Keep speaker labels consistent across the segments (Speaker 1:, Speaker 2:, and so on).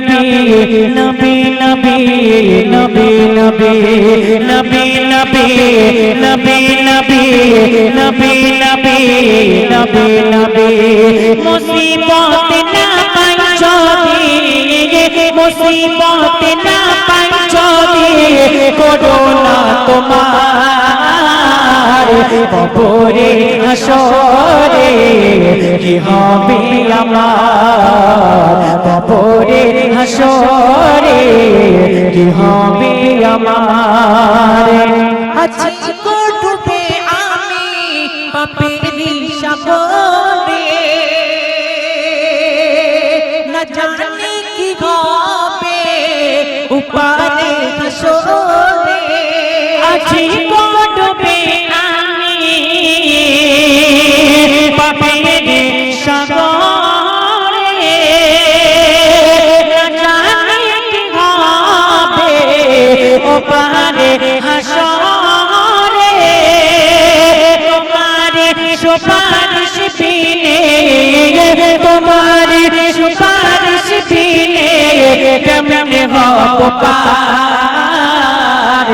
Speaker 1: নবী নবী নবী নবী নবী নবী নবী নবী নবী নবী নবী নবী নবী মুসিবত না পাই যদি মুসিবত কবরে হাসরে কি হবে আমার? কবরে হাসরে কি হবে আমার?
Speaker 2: আছি
Speaker 1: ওপারে হাসরে তোমারে সুপারিশ পিনে তোমারে সুপারিশ পিনে কেমনে হব পার?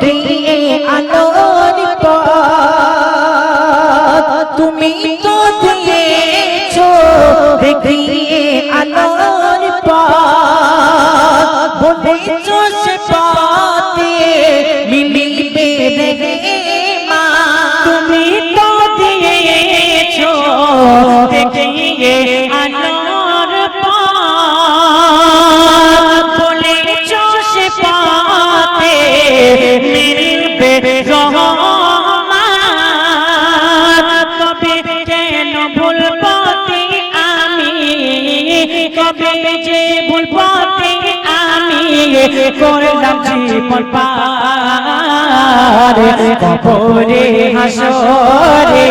Speaker 2: দেখিয়ে আলোর পথ। তুমি তো দিয়েছ দেখিয়ে
Speaker 1: আমি করলাম জীবন পার কবরে হাসরে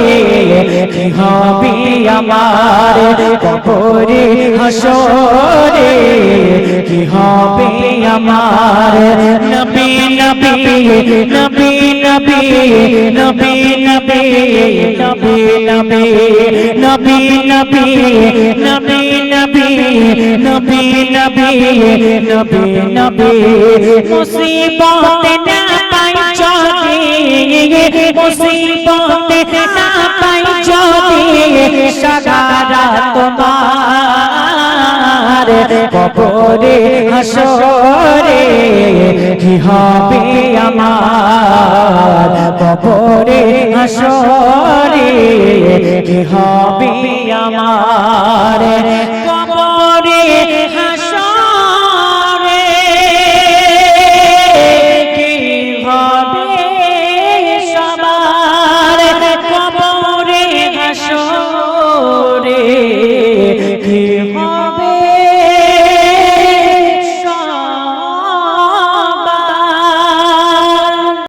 Speaker 1: কি হবে আমার কবরে হাসরে কি হবে আমার নবী নবী নবী নবী নবী নবী নবী নবী নবী নবী নবী নবী নবী নবী নবী। মুসিবত না পাই যদি মুসিবত না পাই যদি সাগারা তোমার কবরে, হাসরে। কি হবে আমার কবরে, হাসরে? কি হবে আমার